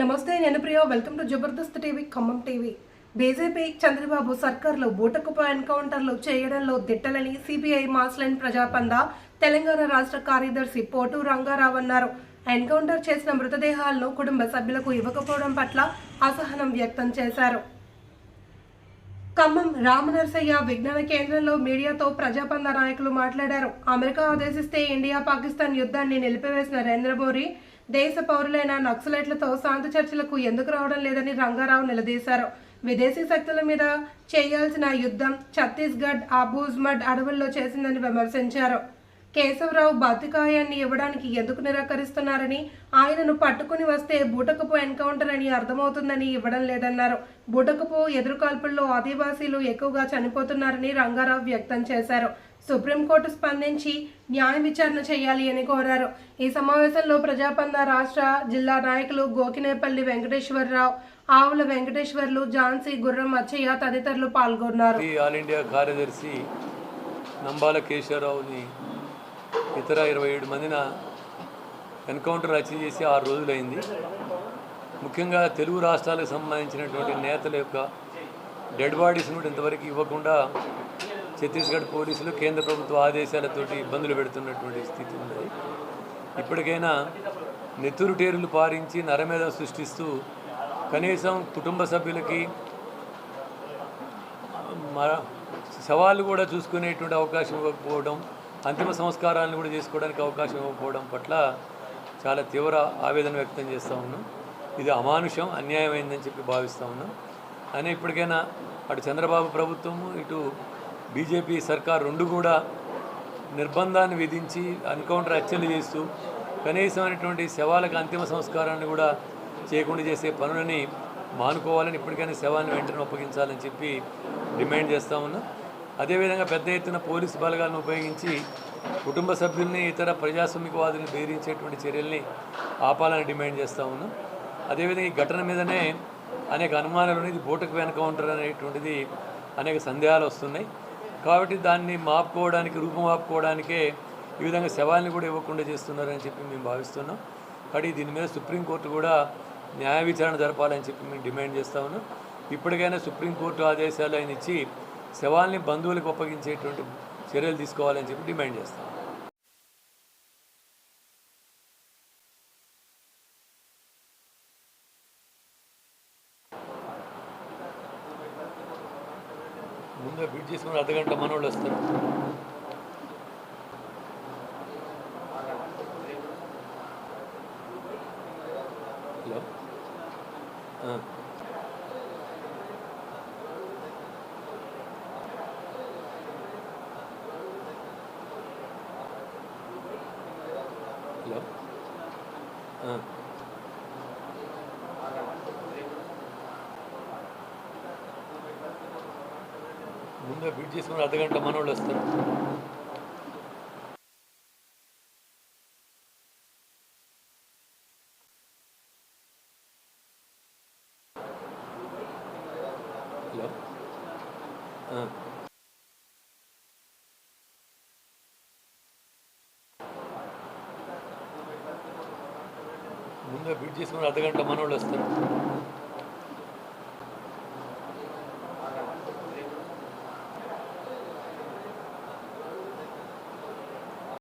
నమస్తే నేను Priya. Welcome to Jabardasth TV Khammam TV. BJP Chandrababu సర్కార్లో బూటకుపై ఎన్కౌంటర్లు చేయడంలో దిట్టలని CPI mass line Prajapantha Telangana రాష్ట్ర కార్యదర్శి పోటు రంగారావు అన్నారు. ఎన్కౌంటర్ చేసిన మృతదేహాలను కుటుంబ సభ్యులకు ఇవ్వకపోవడం పట్ల అసహనం వ్యక్తం చేశారు. ఖమ్మం రామనర్సయ్య విజ్ఞాన కేంద్రంలో మీడియాతో ప్రజాపంద నాయకులు మాట్లాడారు. అమెరికా ఆదేశిస్తే ఇండియా పాకిస్తాన్ యుద్ధాన్ని నిలిపివేసిన నరేంద్ర మోడీ దేశ పౌరులైన నక్సలైట్లతో శాంతి చర్చలకు ఎందుకు రావడం లేదని రంగారావు నిలదీశారు. విదేశీ శక్తుల మీద చేయాల్సిన యుద్ధం ఛత్తీస్గఢ్ అబూజ్మడ్ అడవుల్లో చేసిందని విమర్శించారు. కేశవరావు బాతికాయాన్ని ఇవ్వడానికి ఎందుకు నిరాకరిస్తున్నారని ఆయనను పట్టుకుని వస్తే బూటకపు ఎన్కౌంటర్ అని అర్థమవుతుందని ఇవ్వడం లేదన్నారు. బూటకపు ఎదురుకాల్పుల్లో ఆదివాసీలు ఎక్కువగా చనిపోతున్నారని రంగారావు వ్యక్తం చేశారు. సుప్రీంకోర్టు స్పందించి న్యాయ విచారణ చేయాలి అని కోరారు. ఈ సమావేశంలో ప్రజాపంద రాష్ట్ర జిల్లా నాయకులు గోకినేపల్లి వెంకటేశ్వరరావు ఆవుల వెంకటేశ్వర్లు ఝాన్సీ గుర్రం అచ్చయ్య తదితరులు పాల్గొన్నారు. ఆల్ ఇండియా కార్యదర్శి నంబాల కేశవరావుని ఇతర ఇరవై ఏడు మందిన ఎన్కౌంటర్ రచన చేసి ఆరు రోజులైంది. ముఖ్యంగా తెలుగు రాష్ట్రాలకు సంబంధించినటువంటి నేతల యొక్క డెడ్ బాడీస్ కూడా ఇంతవరకు ఇవ్వకుండా ఛత్తీస్గఢ్ పోలీసులు కేంద్ర ప్రభుత్వ ఆదేశాలతోటి ఇబ్బందులు పెడుతున్నటువంటి స్థితి ఉన్నది ఇప్పటికైనా నెత్తురుటేరులు పారించి నరమేధ సృష్టిస్తూ కనీసం కుటుంబ సభ్యులకి మన సవాళ్ళు కూడా చూసుకునేటువంటి అవకాశం ఇవ్వకపోవడం అంతిమ సంస్కారాలను కూడా చేసుకోవడానికి అవకాశం ఇవ్వకపోవడం పట్ల చాలా తీవ్ర ఆవేదన వ్యక్తం చేస్తూ ఉన్నాం. ఇది అమానుషం అన్యాయమైందని చెప్పి భావిస్తూ ఉన్నాం. అని ఇప్పటికైనా అటు చంద్రబాబు ప్రభుత్వము ఇటు బీజేపీ సర్కార్ రెండు కూడా నిర్బంధాన్ని విధించి ఎన్కౌంటర్ హత్యలు చేస్తూ కనీసమైనటువంటి శవాలకు అంతిమ సంస్కారాన్ని కూడా చేయకుండా చేసే పనులని మానుకోవాలని ఇప్పటికైనా శవాన్ని వెంటనే అప్పగించాలని చెప్పి డిమాండ్ చేస్తూ ఉన్నాం. అదేవిధంగా పెద్ద ఎత్తున పోలీసు బలగాలను ఉపయోగించి కుటుంబ సభ్యుల్ని ఇతర ప్రజాస్వామికవాదుల్ని బెదిరించేటువంటి చర్యల్ని ఆపాలని డిమాండ్ చేస్తూ ఉన్నాం. అదేవిధంగా ఈ ఘటన మీదనే అనేక అనుమానాలు ఉన్నాయి. బోటకు బూటకు ఎన్కౌంటర్ అనేటువంటిది అనేక సందేహాలు వస్తున్నాయి. కాబట్టి దాన్ని మాపుకోవడానికి రూపం ఆపుకోవడానికే ఈ విధంగా శవాల్ని కూడా ఇవ్వకుండా చేస్తున్నారని చెప్పి మేము భావిస్తున్నాం. కానీ దీని మీద సుప్రీంకోర్టు కూడా న్యాయ విచారణ జరపాలని చెప్పి మేము డిమాండ్ చేస్తా ఉన్నాం. ఇప్పటికైనా సుప్రీంకోర్టు ఆదేశాలు ఆయన ఇచ్చి శవాల్ని బంధువులకు అప్పగించేటువంటి చర్యలు తీసుకోవాలని చెప్పి డిమాండ్ చేస్తాం. ముందే బిడ్ చేసుకుని అర్ధగంట మనోళ్ళు వస్తారు. హలో? హలో. ముందే బిట్ చేసుకుని అర్ధగంట మనోళ్ళు వస్తారు. హలో. ముందే బిడ్ చేసుకుని అర్ధగంట మనోళ్ళు వస్తారు.